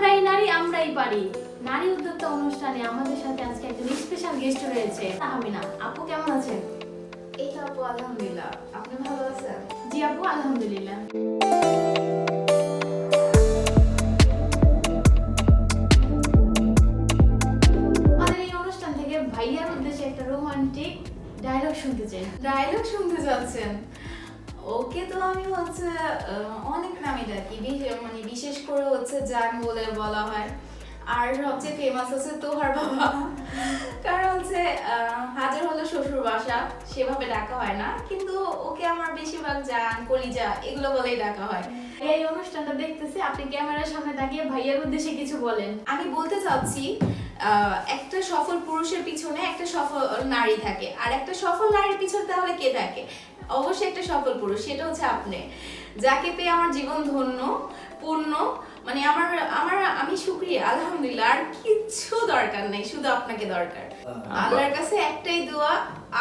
আমরাই নারী আমরাই পারি নারী উদ্যোক্তা অনুষ্ঠানে আমাদের সাথে আজকে একজন স্পেশাল গেস্ট রয়েছে। তাহমিনা আপু কেমন আছেন? এই তো আপু আলহামদুলিল্লাহ। আপনি ভালো আছেন? জি আপু আলহামদুলিল্লাহ। আমাদের এই অনুষ্ঠান থেকে ভাইয়ার উদ্দেশ্যে একটা রোমান্টিক ডায়লগ শুনতে চাই। ডায়লগ শুনতে যাচ্ছেন। ওকে তো আমি হচ্ছে অনেক নামে ডাকি মানে বিশেষ করে হচ্ছে জান বলে বলা হয়। আর সবচেয়ে ফেমাস হচ্ছে তোহার বাবা। কারণ হচ্ছে হাজার হলো শ্বশুর বাসা, সেভাবে ডাকা হয় না। কিন্তু ওকে আমার বেশিরভাগ জান কলিজা, এগুলো বলেই ডাকা হয়। এই অনুষ্ঠানটা দেখতেছি, আপনি ক্যামেরার সামনে দাঁড়িয়ে ভাইয়ার উদ্দেশ্যে কিছু বলেন। আমি বলতে চাচ্ছি একটা সফল পুরুষের পিছনে একটা সফল নারী থাকে, আর একটা সফল নারীর পিছনে তাহলে কে থাকে? অবশ্যই একটা সফল পুরুষ সেটা হচ্ছে আপনি। যাকে পেয়ে আমার জীবন ধন্য পূর্ণ মানে আমার আমার আমি সুক্রিয়া আলহামদুলিল্লাহ। আর কিচ্ছু দরকার নেই শুধু আপনাকে দরকার। আল্লাহর কাছে একটাই দোয়া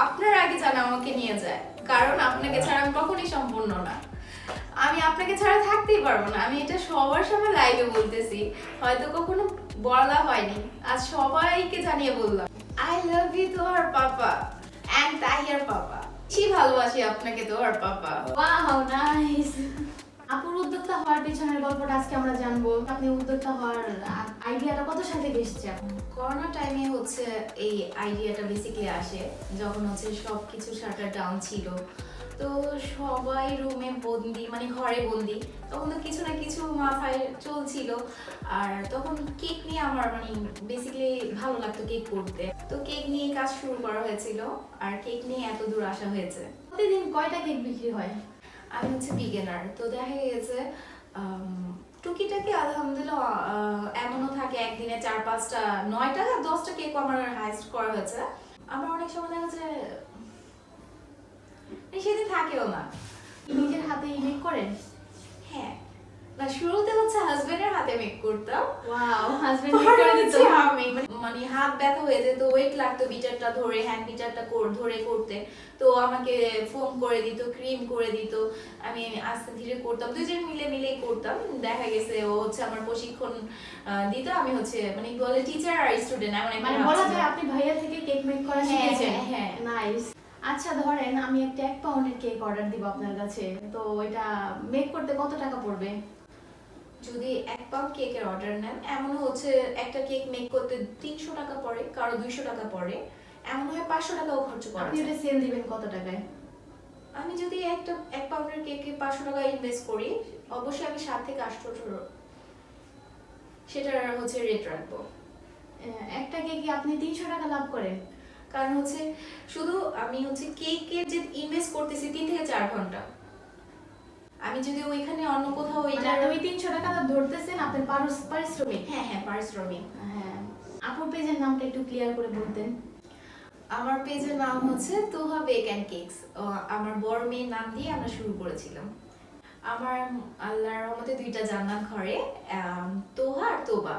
আপনার আগে যেন আমাকে নিয়ে যায়। কারণ আপনাকে ছাড়া আমি কখনই সম্পূর্ণ না। আমি আপনাকে ছাড়া থাকতেই পারব না। আমি এটা সবার সামনে লাইভে বলতেছি। হয়তো কখনো বলা হয়নি। আজ সবাইকে জানিয়ে বললাম আই লাভ ইউ তোমার পাপা অ্যান্ড তাহিয়ার পাপা কি ভালোবাসি আপনাকে তোমার পাপা ওয়াও নাইস আপুর উদ্যোক্তা হওয়ার পিছনের গল্পটা আজকে আমরা জানব। আপনি উদ্যোক্তা হওয়ার আইডিয়াটা কত সাথে এসেছে করোনা টাইমে হচ্ছে এই আইডিয়াটা বেসিক্যালি আসে যখন হচ্ছে সব কিছু শাটার ডাউন ছিল। তো সবাই রুমে বন্দি মানে ঘরে বন্দি। তখন তো কিছু না কিছু মাথায় চলছিল। আর তখন কেক নিয়ে আমার মানে বেসিক্যালি ভালো লাগতো কেক করতে। তো কেক নিয়ে কাজ শুরু করা হয়েছিল। আর কেক নিয়ে এত দূর আসা হয়েছে। প্রতিদিন কয়টা কেক বিক্রি হয়? আমি হচ্ছে বিগিনার তো দেখা গেছে টুকিটাকি আলহামদুলিল্লাহ এমনও থাকে একদিনে চার, পাঁচটা, নয়টা, দশটা কেক আমার হাইস্ট করা হয়েছে। আমার অনেক সময় দেখা যায় সেদিন থাকেও না। নিজের হাতে মেক করেন? হ্যাঁ। না শুরুতে হচ্ছে হাজবেন্ডের হাতে মেক করতাম। ওয়াও হাজবেন্ড মেক করে দিত আমি। মানে- মানে হাত ব্যথা হয়ে যেত ওয়েট লাগতো বিটারটা ধরে হ্যান্ড বিটারটা ধরে করতে। তো আমাকে ফোম করে দিত ক্রিম করে দিত। আমি আস্তে ধীরে করতাম। দুজন মিলে মিলেই করতাম। দেখা গেছে ও হচ্ছে আমার প্রশিক্ষণ দিত। আমি হচ্ছে মানে বলে টিচার আর স্টুডেন্ট এমন মানে বলা যায় আপনি ভাইয়া থেকে কেক মেক করা হ্যাঁ, শিখেছেন। হ্যাঁ, হ্যাঁ। নাইস আচ্ছা ধরেন আমি একটা এক পাউন্ডের কেক অর্ডার দিব আপনার কাছে তো এটা মেক করতে কত টাকা পড়বে? যদি এক পাউন্ড কেকের অর্ডার নেন এমন হচ্ছে একটা কেক মেক করতে তিনশো টাকা পড়ে কারও দুইশো টাকা পড়ে এমন হয় পাঁচশো টাকাও খরচ করা আপনি। এটা সেল দিবেন কত টাকায়? আমি যদি একটা এক পাউন্ডের কেকে পাঁচশো টাকা ইনভেস্ট করি অবশ্যই আমি সাত থেকে আটশো সেটার হচ্ছে রেট রাখব। একটা কেকে আপনি তিনশো টাকা লাভ করেন কারণ হচ্ছে শুধু আমি হচ্ছে কেকের যে ইনভেস্ট করতেছি তিন থেকে চার ঘণ্টা। আমি যদি ওইখানে অন্য কোথাও মানে ওইটা ওই তিনশো টাকা ধরতেছেন আপনার পারস- পারিশ্রমিক। হ্যাঁ হ্যাঁ পারিশ্রমিক। হ্যাঁ। আপুর পেজের নামটা একটু ক্লিয়ার করে বলতেন। আমার পেজের নাম হচ্ছে তোহা বেক অ্যান্ড কেকস আমার বড় মেয়ের নাম দিয়ে আমরা শুরু করেছিলাম। আমার আল্লাহর রহমতে দুইটা জান্নাত ঘরে তোহা আর তোবা।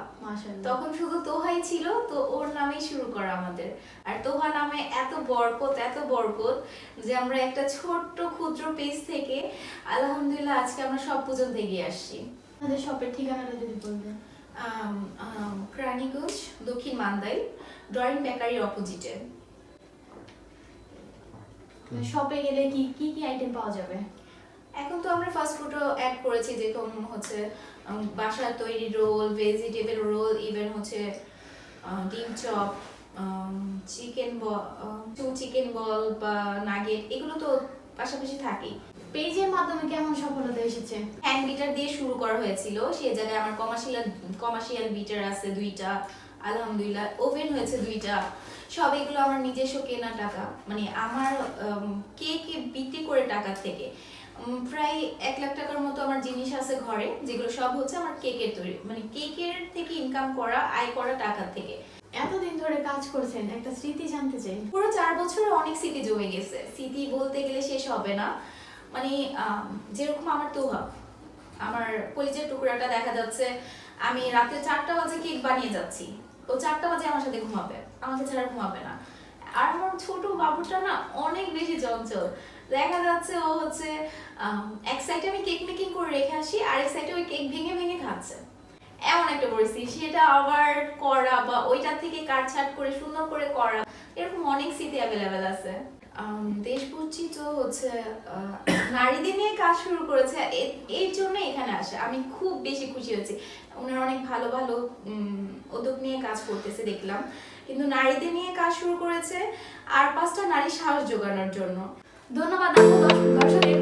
তখন শুধু তোহাই ছিল তো ওর নামেই শুরু করা আমাদের। আর তোহা নামে এত বরকত এত বরকত যে আমরা একটা ছোট্ট ক্ষুদ্র পেজ থেকে আলহামদুলিল্লাহ আজকে আমরা সব পর্যন্ত এগিয়ে আসছি। আমাদের শপের ঠিকানাটা যদি আম, ক্রানিগঞ্জ দক্ষিণ মান্দাই ড্রয়িং বেকারির অপোজিটে। শপে গেলে কি কি কি আইটেম পাওয়া যাবে? এখন তো আমরা ফাস্ট ফুডও অ্যাড করেছি যেরকম হচ্ছে বাসার তৈরি রোল ভেজিটেবল রোল ইভেন হচ্ছে ডিম chop chicken ball chicken ball বা নাগেট এগুলো তো পাশাপাশি থাকেই। পেজের মাধ্যমে কেমন সফলতা এসেছে? হ্যান্ড বিটার দিয়ে শুরু করা হয়েছিল সে জায়গায় আমার কমার্শিয়াল কমার্শিয়াল বিটার আছে দুইটা আলহামদুলিল্লাহ ওভেন হয়েছে দুইটা সব এগুলো আমার নিজস্ব কেনা টাকা মানে আমার কে কে বিক্রি করে টাকার থেকে। প্রায় এক লাখ টাকার মতো আমার জিনিস আছে ঘরে, যেগুলো সব হচ্ছে আমার কেকের তৈরি। মানে কেকের থেকে ইনকাম করা, আয় করা টাকার থেকে। এতদিন ধরে কাজ করছেন, একটা স্মৃতি জানতে চাই। পুরো চার বছরে অনেক স্মৃতি জমে গেছে। স্মৃতি বলতে গেলে শেষ হবে না। মানে যেরকম আমার তোহা আমার কলিজের টুকরাটা দেখা যাচ্ছে, আমি রাতে চারটা বাজে কেক বানিয়ে যাচ্ছি। ও চারটা বাজে আমার সাথে ঘুমাবে, আমাকে ছাড়া ঘুমাবে না। আর আমার ছোট বাবুটা না অনেক বেশি চঞ্চল। দেখা যাচ্ছে ও হচ্ছে এক সাইডে আমি কেক মেকিং করে রেখে আসি আর এক সাইডে ওই কেক ভেঙে ভেঙে খাচ্ছে। এমন একটা পরিস্থিতি, সেটা আবার করা বা ওইটা থেকে কাটছাট করে, সুন্দর করে করা এরকম অনেক স্মৃতি অ্যাভেলেবেল আছে। দেশ তো হচ্ছে নারীদের নিয়ে কাজ শুরু করেছে এর জন্য এখানে আসে। আমি খুব বেশি খুশি হয়েছি ওনারা অনেক ভালো ভালো উদ্যোগ নিয়ে কাজ করতেছে, দেখলাম। কিন্তু নারীদের নিয়ে কাজ শুরু করেছে, আর পাঁচটা নারী সাহস জোগানোর জন্য। ধন্যবাদ আপু